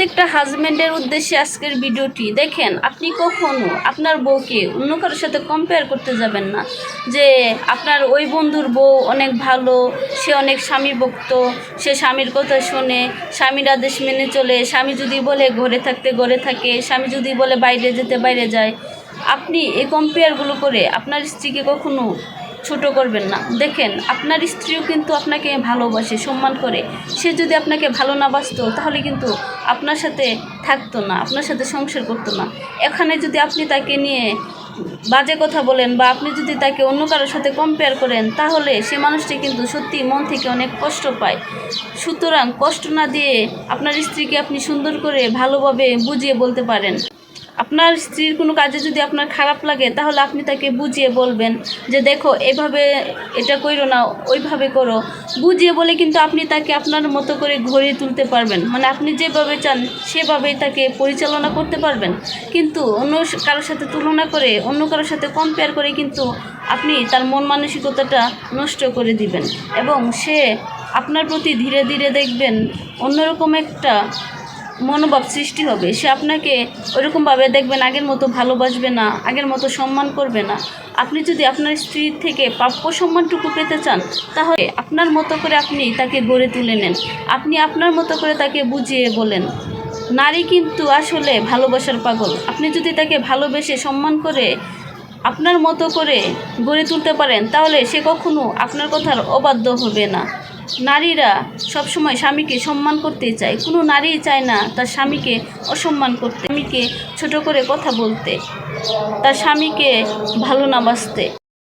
প্রত্যেকটা হাজবেন্ডের উদ্দেশ্যে আজকের ভিডিওটি। দেখেন, আপনি কখনো আপনার বউকে অন্য কারোর সাথে কম্পেয়ার করতে যাবেন না যে আপনার ওই বন্ধুর বউ অনেক ভালো, সে অনেক স্বামী ভক্ত সে স্বামীর কথা শোনে, স্বামীর আদেশ মেনে চলে, স্বামী যদি বলে ঘরে থাকতে ঘরে থাকে, স্বামী যদি বলে বাইরে যেতে বাইরে যায়, আপনি এই কম্পেয়ারগুলো করে আপনার স্ত্রীকে কখনো ছোট করবেন না। দেখেন, আপনার স্ত্রীও কিন্তু আপনাকে ভালোবাসে, সম্মান করে। সে যদি আপনাকে ভালো না বাসতো, তাহলে কিন্তু আপনার সাথে থাকতো না, আপনার সাথে সংসার করতো না। এখানে যদি আপনি তাকে নিয়ে বাজে কথা বলেন বা আপনি যদি তাকে অন্য কারোর সাথে কম্পেয়ার করেন, তাহলে সে মানুষটি কিন্তু সত্যি মন থেকে অনেক কষ্ট পায়। সুতরাং কষ্ট না দিয়ে আপনার স্ত্রীকে আপনি সুন্দর করে ভালোভাবে বুঝিয়ে বলতে পারেন। আপনার স্ত্রীর কোনো কাজে যদি আপনার খারাপ লাগে, তাহলে আপনি তাকে বুঝিয়ে বলবেন যে দেখো, এভাবে এটা করো না, ওইভাবে করো। বুঝিয়ে বলে কিন্তু আপনি তাকে আপনার মতো করে ঘরে তুলতে পারবেন। মানে আপনি যেভাবে চান, সেভাবেই তাকে পরিচালনা করতে পারবেন। কিন্তু অন্য কারোর সাথে তুলনা করে, অন্য কারোর সাথে কম্পেয়ার করে কিন্তু আপনি তার মন মানসিকতাটা নষ্ট করে দিবেন। এবং সে আপনার প্রতি ধীরে ধীরে দেখবেন, অন্যরকম একটা মনোভাব সৃষ্টি হবে। সে আপনাকে ওইরকমভাবে দেখবেন আগের মতো ভালোবাসবে না, আগের মতো সম্মান করবে না। আপনি যদি আপনার স্ত্রীর থেকে প্রাপ্য সম্মানটুকু পেতে চান, তাহলে আপনার মতো করে আপনি তাকে গড়ে তুলে নেন। আপনি আপনার মতো করে তাকে বুঝিয়ে বলেন, নারী কিন্তু আসলে ভালোবাসার পাগল। আপনি যদি তাকে ভালোবেসে সম্মান করে আপনার মতো করে গড়ে তুলতে পারেন, তাহলে সে কখনো আপনার কথার অবাধ্য হবে না। নারীরা সবসময় স্বামীকে সম্মান করতে চায়। কোনো নারী চায় না তার স্বামীকে অসম্মান করতে, স্বামীকে ছোট করে কথা বলতে, তার স্বামীকে ভালো না বাসতে।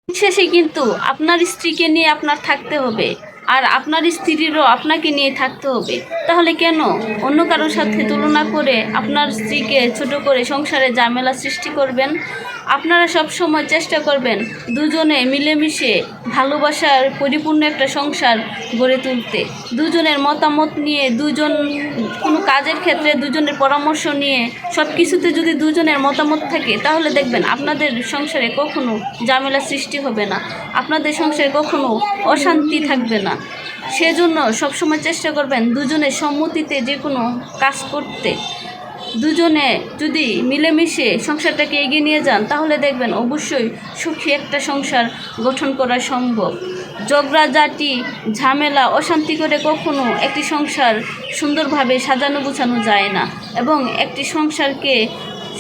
শেষে কিন্তু আপনার স্ত্রীকে নিয়ে আপনার থাকতে হবে আর আপনার স্ত্রীরও আপনাকে নিয়ে থাকতে হবে। তাহলে কেন? অন্য কারোর সাথে তুলনা করে আপনার স্ত্রীকে ছোট করে সংসারে ঝামেলা সৃষ্টি করবেন? আপনারা সব সময় চেষ্টা করবেন দুজনে মিলেমিশে ভালোবাসার পরিপূর্ণ একটা সংসার গড়ে তুলতে। দুজনের মতামত নিয়ে, দুজন কোনো কাজের ক্ষেত্রে দুজনের পরামর্শ নিয়ে সব কিছুতে যদি দুজনের মতামত থাকে, তাহলে দেখবেন আপনাদের সংসারে কখনো ঝামেলা সৃষ্টি হবে না। আপনাদের সংসারে কখনো অশান্তি থাকবে না। সেজন্য সবসময় চেষ্টা করবেন দুজনের সম্মতিতে যে কোনো কাজ করতে। দুজনে যদি মিলেমিশে সংসারটাকে এগিয়ে নিয়ে যান, তাহলে দেখবেন অবশ্যই সুখী একটা সংসার গঠন করা সম্ভব। জাতি ঝামেলা, অশান্তি করে কখনো একটি সংসার সুন্দরভাবে সাজানো গুছানো যায় না এবং একটি সংসারকে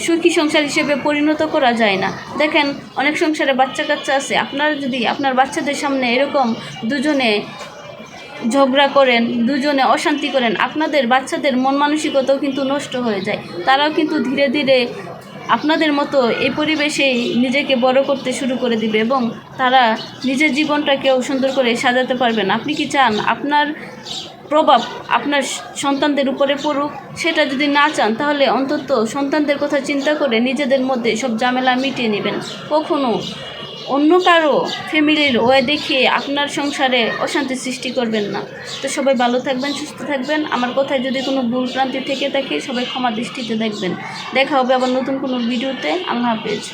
সুখী সংসার হিসেবে পরিণত করা যায় না। দেখেন, অনেক সংসারে বাচ্চা কাচ্চা আছে। আপনারা যদি, আপনার বাচ্চাদের সামনে এরকম দুজনে ঝগড়া করেন, দুজনে অশান্তি করেন, আপনাদের বাচ্চাদের মন মানসিকতাও কিন্তু নষ্ট হয়ে যায়। তারাও কিন্তু ধীরে ধীরে আপনাদের মতো এই পরিবেশেই নিজেকে বড় করতে শুরু করে দিবে এবং তারা নিজের জীবনটাকেও সুন্দর করে সাজাতে পারবেন আপনি কি চান আপনার প্রভাব আপনার সন্তানদের উপরে পড়ুক? সেটা যদি না চান, তাহলে অন্তত সন্তানদের কথা চিন্তা করে নিজেদের মধ্যে সব ঝামেলা মিটিয়ে নেবেন। কখনো অন্য কারও ফ্যামিলির ওয়ে দেখিয়ে আপনার সংসারে অশান্তি সৃষ্টি করবেন না। তো সবাই ভালো থাকবেন, সুস্থ থাকবেন। আমার কথায় যদি কোনো ভুল ক্রান্তি থেকে থাকে, সবাই ক্ষমা দৃষ্টিতে দেখবেন। দেখা হবে আবার নতুন কোনো ভিডিওতে। আল্লাহ হাফেজ।